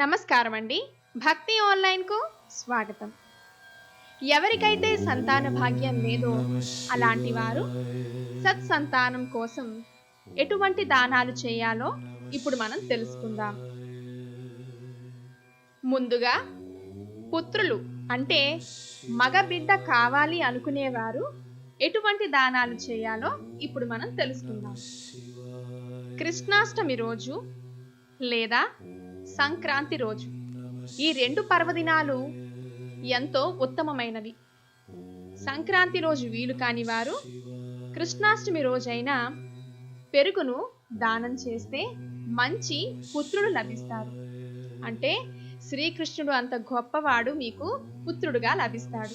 నమస్కారం అండి భక్తి ఆన్లైన్కు స్వాగతం. ఎవరికైతే సంతాన భాగ్యం లేదో అలాంటి వారు సత్సంతానం కోసం ఎటువంటి దానాలు చేయాలో ఇప్పుడు మనం తెలుసుకుందాం. ముందుగా పుత్రులు అంటే మగ బిడ్డ కావాలి అనుకునేవారు ఎటువంటి దానాలు చేయాలో ఇప్పుడు మనం తెలుసుకుందాం. కృష్ణాష్టమి రోజు లేదా సంక్రాంతి రోజు. ఈ రెండు పర్వదినాలు ఎంతో ఉత్తమమైనవి. సంక్రాంతి రోజు వీలు కాని వారు కృష్ణాష్టమి రోజైన పెరుగును దానం చేస్తే మంచి పుత్రుడు లభిస్తారు. అంటే శ్రీకృష్ణుడు అంత గొప్పవాడు మీకు పుత్రుడుగా లభిస్తాడు.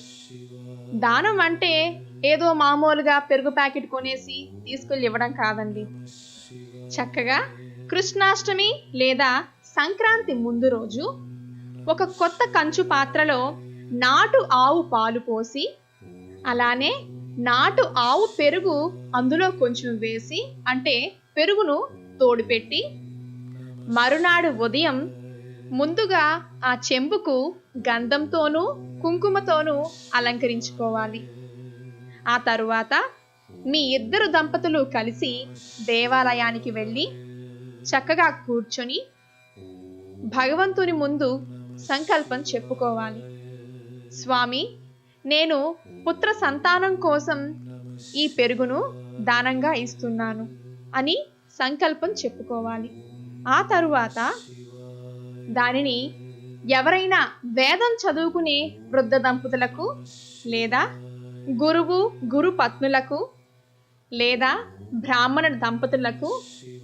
దానం అంటే ఏదో మామూలుగా పెరుగు ప్యాకెట్ కొనేసి తీసుకెళ్ళి ఇవ్వడం కాదండి. చక్కగా కృష్ణాష్టమి లేదా సంక్రాంతి ముందు రోజు ఒక కొత్త కంచు పాత్రలో నాటు ఆవు పాలు పోసి అలానే నాటు ఆవు పెరుగు అందులో కొంచెం వేసి అంటే పెరుగును తోడుపెట్టి మరునాడు ఉదయం ముందుగా ఆ చెంబుకు గంధంతోనూ కుంకుమతోనూ అలంకరించుకోవాలి. ఆ తరువాత మీ ఇద్దరు దంపతులు కలిసి దేవాలయానికి వెళ్ళి చక్కగా కూర్చొని భగవంతుని ముందు సంకల్పం చెప్పుకోవాలి. స్వామి నేను పుత్ర సంతానం కోసం ఈ పెరుగును దానంగా ఇస్తున్నాను అని సంకల్పం చెప్పుకోవాలి. ఆ తరువాత దానిని ఎవరైనా వేదం చదువుకునే వృద్ధ దంపతులకు లేదా గురువు గురు పత్నులకు లేదా బ్రాహ్మణ దంపతులకు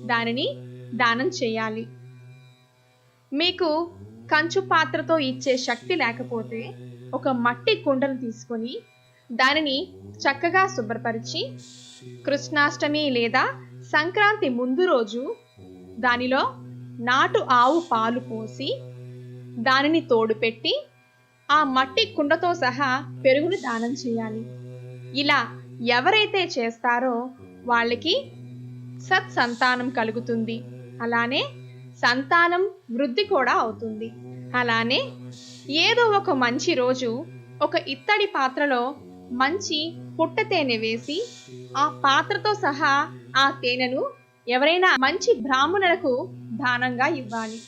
దానిని దానం చేయాలి. మీకు కంచు పాత్రతో ఇచ్చే శక్తి లేకపోతే ఒక మట్టి కుండను తీసుకొని దానిని చక్కగా శుభ్రపరిచి కృష్ణాష్టమి లేదా సంక్రాంతి ముందు రోజు దానిలో నాటు ఆవు పాలు పోసి దానిని తోడుపెట్టి ఆ మట్టి కుండతో సహా పెరుగుని దానం చేయాలి. ఇలా ఎవరైతే చేస్తారో వాళ్ళకి సత్సంతానం కలుగుతుంది. అలానే సంతానం వృద్ధి కూడా అవుతుంది. అలానే ఏదో ఒక మంచి రోజు ఒక ఇత్తడి పాత్రలో మంచి పుట్ట తేనె వేసి ఆ పాత్రతో సహా ఆ తేనెను ఎవరైనా మంచి బ్రాహ్మణులకు దానంగా ఇవ్వాలి.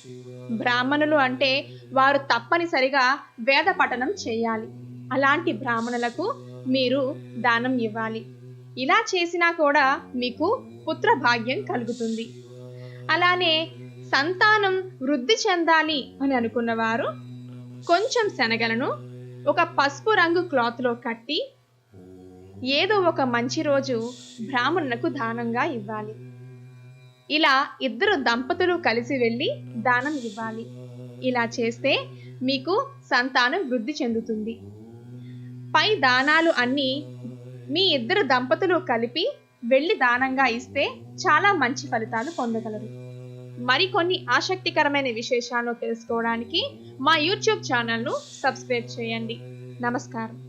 బ్రాహ్మణులు అంటే వారు తప్పనిసరిగా వేద పఠనం చేయాలి. అలాంటి బ్రాహ్మణులకు మీరు దానం ఇవ్వాలి. ఇలా చేసినా కూడా మీకు పుత్ర భాగ్యం కలుగుతుంది. అలానే సంతానం వృద్ధి చెందాలి అని అనుకున్నవారు కొంచెం శనగలను ఒక పసుపు రంగు క్లాత్లో కట్టి ఏదో ఒక మంచి రోజు బ్రాహ్మణులకు దానంగా ఇవ్వాలి. ఇలా ఇద్దరు దంపతులు కలిసి వెళ్ళి దానం ఇవ్వాలి. ఇలా చేస్తే మీకు సంతానం వృద్ధి చెందుతుంది. పై దానాలు అన్నీ మీ ఇద్దరు దంపతులు కలిపి వెళ్ళి దానంగా ఇస్తే చాలా మంచి ఫలితాలు పొందగలరు. మరికొన్ని ఆసక్తికరమైన విశేషాలను తెలుసుకోవడానికి మా యూట్యూబ్ ఛానల్ను సబ్స్క్రైబ్ చేయండి. నమస్కారం.